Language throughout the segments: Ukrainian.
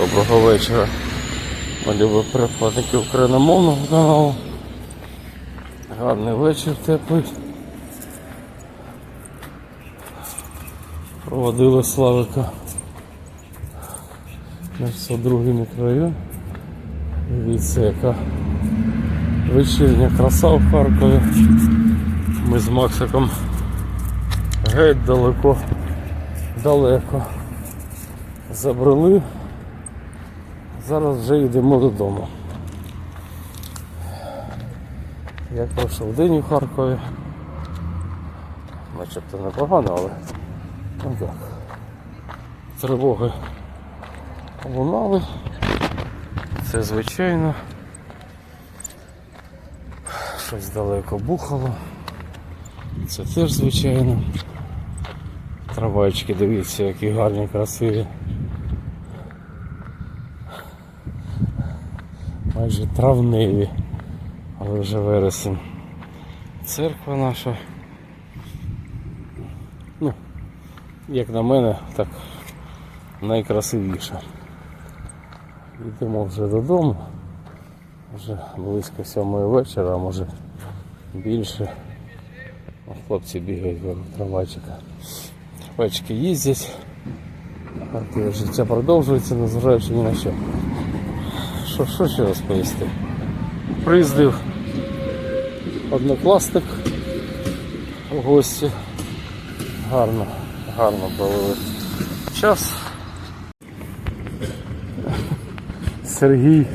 Доброго вечора. Ми любимо перекладники україномовного каналу. Гарний вечір теплий. Проводили Славика. Це другий мікрорайон. Дивіться, яка вечірня краса в Харкові. Ми з Максиком геть далеко, далеко забрали. Зараз вже йдемо додому. Як пройшов день у Харкові. Начебто непогано, але ну так. Тривоги лунали. Це звичайно. Щось далеко бухало. Це теж звичайно. Трамвайчики, дивіться, які гарні, красиві. Майже травневі, але вже вересень. Церква наша. Ну, як на мене, так найкрасивіша. Йдемо вже додому. Вже близько сьомої вечора, а може більше. Хлопці бігають вокруг трамвайчика. Трамвайчики їздять. Життя продовжується, незважаючи ні на що. Що, що ще розповісти? Приїздив однокласник у гості. Гарно, гарно провели час. Сергій.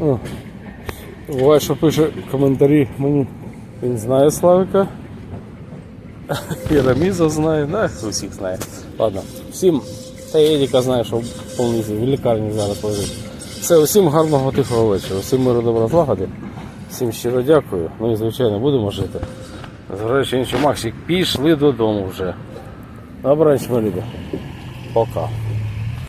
О, буває, що пише коментарі мені. Він знає Славика. І Раміза знає, да, усіх знає. Ладно, всім, та Едіка знає, що повністю в лікарні зараз лежить. Все, усім гарного тихого вечора, всім миру добра злагоди. Всім щиро дякую. Ну і звичайно будемо жити. Зважаючи інший Максик, пішли додому вже. Добраніч, мої. Пока.